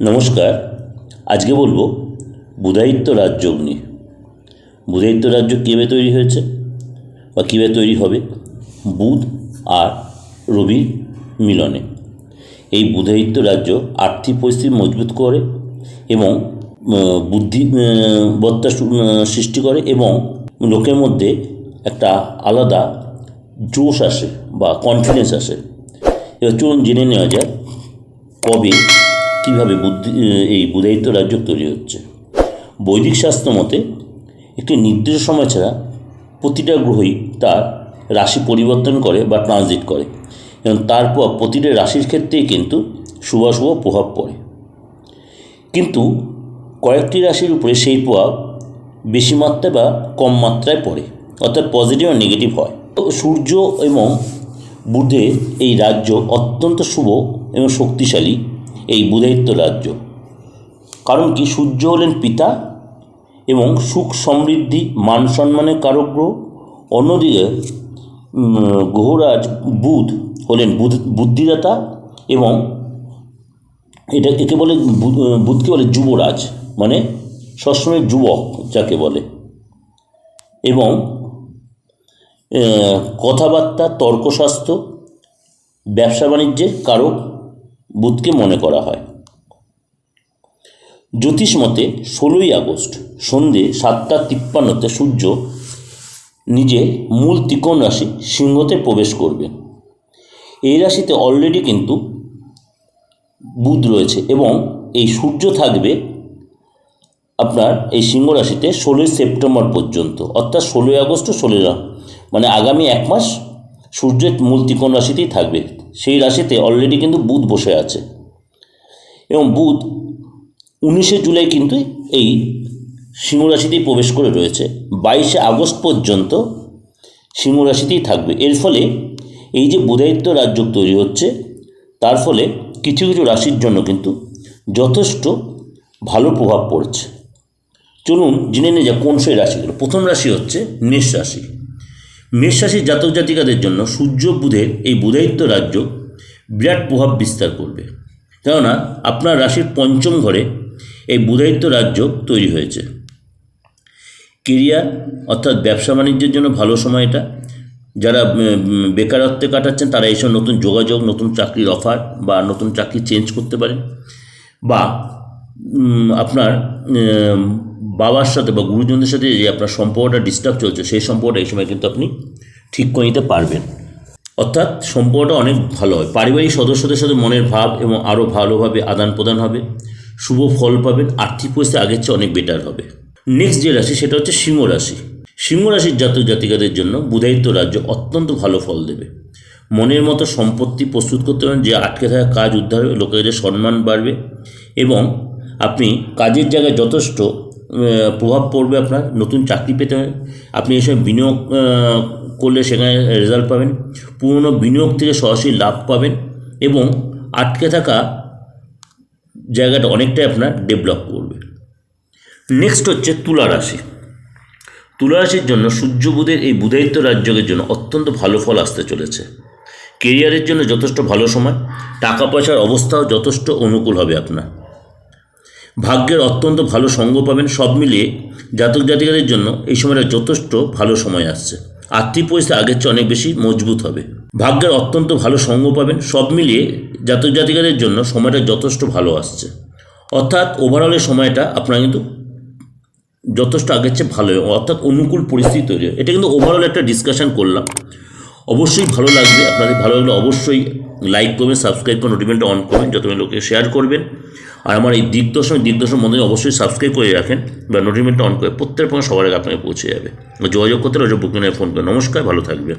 নমস্কার, আজকে বলব বুধায়িত্ব রাজযোগ নিয়ে বুধায়িত্ব রাজ্য কীভাবে তৈরি হয়েছে বা কীভাবে তৈরি হবে? বুধ আর রবির মিলনে। এই বুধায়িত্ব রাজ্য আর্থিক পরিস্থিতি মজবুত করে এবং বুদ্ধি বত্তা সৃষ্টি করে এবং লোকের মধ্যে একটা আলাদা জোশ আসে বা কনফিডেন্স আসে। এবার চলুন জেনে নেওয়া যায় কবে কীভাবে বুদ্ধি এই বুধায়িত্ব রাজ্য তৈরি হচ্ছে? বৈদিক শাস্ত্র মতে, একটি নির্দিষ্ট সময় ছাড়া প্রতিটা গ্রহই তার রাশি পরিবর্তন করে বা ট্রানজিট করে এবং তারপর প্রতিটা রাশির ক্ষেত্রেই কিন্তু শুভাশুভ প্রভাব পড়ে। কিন্তু কয়েকটি রাশির উপরে সেই প্রভাব বেশি মাত্রায় বা কম মাত্রায় পড়ে, অর্থাৎ পজিটিভ আর নেগেটিভ হয়। সূর্য এবং বুধের এই রাজ্য অত্যন্ত শুভ এবং শক্তিশালী এই বুধায়িত্ব রাজ্য। কারণ কি? সূর্য হলেন পিতা এবং সুখ সমৃদ্ধি, মান সম্মানের কারক অন্যদিকে গ্রহরাজ বুধ হলেন বুদ্ধিদাতা এবং এটা একে বলে বুধ- বুধকে বলে যুবরাজ মানে সবসময় যুবক যাকে বলে। এবং কথাবার্তা, তর্কশাস্ত্র ব্যবসা বাণিজ্যের কারক বুধকে মনে করা হয়। জ্যোতিষ মতে, ষোলোই আগস্ট, সন্ধে সাতটা তিপ্পান্নতে সূর্য নিজে মূল ত্রিকোণ রাশি সিংহতে প্রবেশ করবে। এই রাশিতে অলরেডি কিন্তু বুধ রয়েছে এবং এই সূর্য থাকবে আপনার এই সিংহ রাশিতে ষোলোই সেপ্টেম্বর পর্যন্ত। অর্থাৎ ষোলোই আগস্ট ষোলোই মানে আগামী এক মাস সূর্যের মূল ত্রিকোণ রাশিতেই থাকবে। সেই রাশিতে অলরেডি কিন্তু বুধ বসে আছে। এবং বুধ উনিশে জুলাই কিন্তু এই সিংহ রাশিতেই প্রবেশ করে রয়েছে। বাইশে আগস্ট পর্যন্ত সিংহ রাশিতেই থাকবে। এর ফলে এই যে বুধায়িত্ব রাজ্য তৈরি হচ্ছে, তার ফলে কিছু কিছু রাশির জন্য কিন্তু যথেষ্ট ভালো প্রভাব পড়ছে। চলুন জেনে নিয়ে যা কোন সেই রাশিগুলো। প্রথম রাশি হচ্ছে মেষ রাশি। মেষ রাশির জাতক জাতিকাদের জন্য সূর্য, বুধের এই বুধায়িত্ব রাজ্য বিরাট প্রভাব বিস্তার করবে। কেননা, আপনার রাশির পঞ্চম ঘরে এই বুধায়িত্ব রাজ্য তৈরি হয়েছে। কেরিয়ার, অর্থাৎ ব্যবসা বাণিজ্যের জন্য ভালো সময় এটা। যারা বেকারত্বে কাটাচ্ছেন, তারা এইসব নতুন যোগাযোগ, নতুন চাকরির অফার বা নতুন চাকরি চেঞ্জ করতে পারেন। বা আপনার বাবার সাথে বা গুরুজনদের সাথে যে আপনার সম্পর্কটা ডিস্টার্ব চলছে, সেই সম্পর্কটা এই সময় কিন্তু আপনি ঠিক করে নিতে পারবেন। অর্থাৎ সম্পর্কটা অনেক ভালো হয়। পারিবারিক সদস্যদের সাথে মনের ভাব এবং আরও ভালোভাবে আদান প্রদান হবে, শুভ ফল পাবেন, আর্থিক পরিস্থিতি আগের চেয়ে অনেক বেটার হবে। নেক্সট যে রাশি, সেটা হচ্ছে সিংহ রাশি। সিংহ রাশির জাতক জাতিকাদের জন্য বুধায়িত্ব রাজ্য অত্যন্ত ভালো ফল দেবে। মনের মতো সম্পত্তি প্রস্তুত করতে পারেন, যে আটকে থাকা কাজ উদ্ধার হবে, লোকেদের সম্মান বাড়বে এবং আপনি কাজের জায়গায় যথেষ্ট প্রভাব পড়বে আপনার, নতুন চাকরি পেতে হবে। আপনি এসব বিনিয়োগ করলে সেখানে রেজাল্ট পাবেন। পুরনো বিনিয়োগ থেকে সরাসরি লাভ পাবেন এবং আটকে থাকা জায়গাটা অনেকটাই আপনার ডেভেলপ করবে। নেক্সট হচ্ছে তুলা রাশি। তুলা রাশির জন্য সূর্য বুধের এই বুধায়িত্ব রাজ্যের জন্য অত্যন্ত ভালো ফল আসতে চলেছে। কেরিয়ারের জন্য যথেষ্ট ভালো সময়, টাকা পয়সার অবস্থাও যথেষ্ট অনুকূল হবে আপনার। ভাগ্যের অত্যন্ত ভালো সঙ্গ পাবেন সব মিলিয়ে জাতক জাতিকাদের জন্য এই সময়টা যথেষ্ট ভালো সময় আসছে। আর্থিক পরিস্থিতি আগের চেয়ে অনেক বেশি মজবুত হবে। ভাগ্যের অত্যন্ত ভালো সঙ্গ পাবেন সব মিলিয়ে জাতক জাতিকাদের জন্য সময়টা যথেষ্ট ভালো আসছে। অর্থাৎ ওভারঅলের সময়টা আপনার কিন্তু যথেষ্ট আগের চেয়ে ভালো অর্থাৎ অনুকূল পরিস্থিতি তৈরি এটা কিন্তু ওভারঅল একটা ডিসকাশন করলাম। অবশ্যই ভালো লাগবে। আপনাদের ভালো লাগলে অবশ্যই লাইক করবেন সাবস্ক্রাইব করে নোটিফিকেশনটা অন করবেন, যত লোকে শেয়ার করবেন। আর আমার এই দিগদর্শন দিগদর্শন মধ্যে অবশ্যই সাবস্ক্রাইব করে রাখেন, বা নোটিফিকেশনটা অন করে প্রত্যেক সবার আগে আপনাকে পৌঁছে যাবে। যোগাযোগ করতে রয়েছে বুকিং ফোন করে। নমস্কার, ভালো থাকবেন।